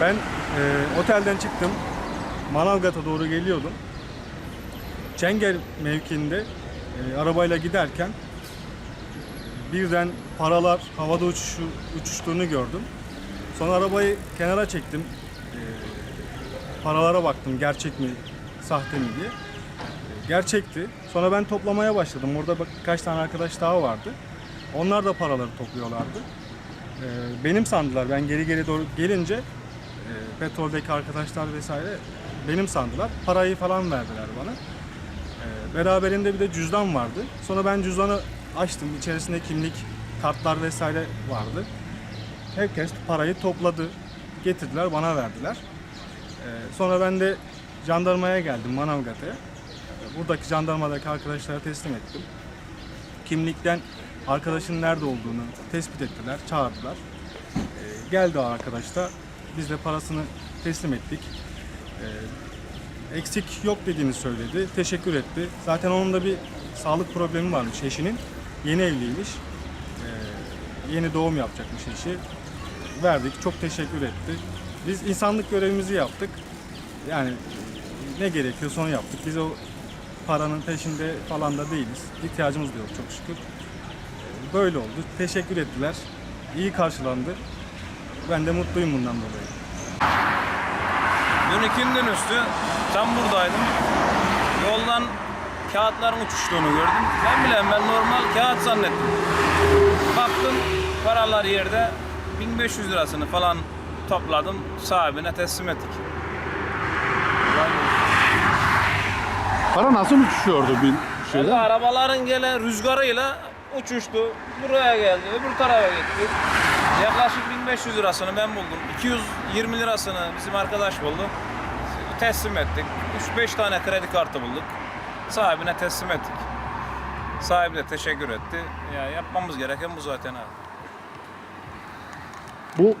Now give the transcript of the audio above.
Ben e, otelden çıktım. Manavgat'a doğru geliyordum. Çengel mevkiinde e, arabayla giderken birden paralar havada uçuşu, uçuştuğunu gördüm. Sonra arabayı kenara çektim. E, paralara baktım gerçek mi, sahte mi diye. E, gerçekti. Sonra ben toplamaya başladım. Orada birkaç tane arkadaş daha vardı. Onlar da paraları topluyorlardı. E, benim sandılar. Ben geri geri doğru gelince petroldeki arkadaşlar vesaire benim sandılar. Parayı falan verdiler bana. E, beraberinde bir de cüzdan vardı. Sonra ben cüzdanı açtım. İçerisinde kimlik, kartlar vesaire vardı. Herkes parayı topladı. Getirdiler, bana verdiler. E, sonra ben de jandarmaya geldim Manavgat'a. Buradaki jandarmadaki arkadaşlara teslim ettim. Kimlikten arkadaşın nerede olduğunu tespit ettiler, çağırdılar. E, geldi o arkadaş da biz de parasını teslim ettik. E, eksik yok dediğini söyledi, teşekkür etti. Zaten onun da bir sağlık problemi varmış eşinin. Yeni evliymiş. E, yeni doğum yapacakmış eşi. Verdik, çok teşekkür etti. Biz insanlık görevimizi yaptık. Yani ne gerekiyorsa onu yaptık. Biz o paranın peşinde falan da değiliz. İhtiyacımız da yok çok şükür. Böyle oldu. Teşekkür ettiler. İyi karşılandı. Ben de mutluyum bundan dolayı. Dün ikindin üstü tam buradaydım. Yoldan kağıtların uçuştuğunu gördüm. Ben bileyim ben normal kağıt zannettim. Baktım paralar yerde 1500 lirasını falan topladım sahibine teslim ettik. Para nasıl uçuşuyordu bir şeyde? arabaların gelen rüzgarıyla uçuştu. Buraya geldi, öbür tarafa gitti. Yaklaşık 1500 lirasını ben buldum. 220 lirasını bizim arkadaş buldu. Teslim ettik. 3-5 tane kredi kartı bulduk. Sahibine teslim ettik. Sahibi de teşekkür etti. Ya yapmamız gereken bu zaten abi. Bu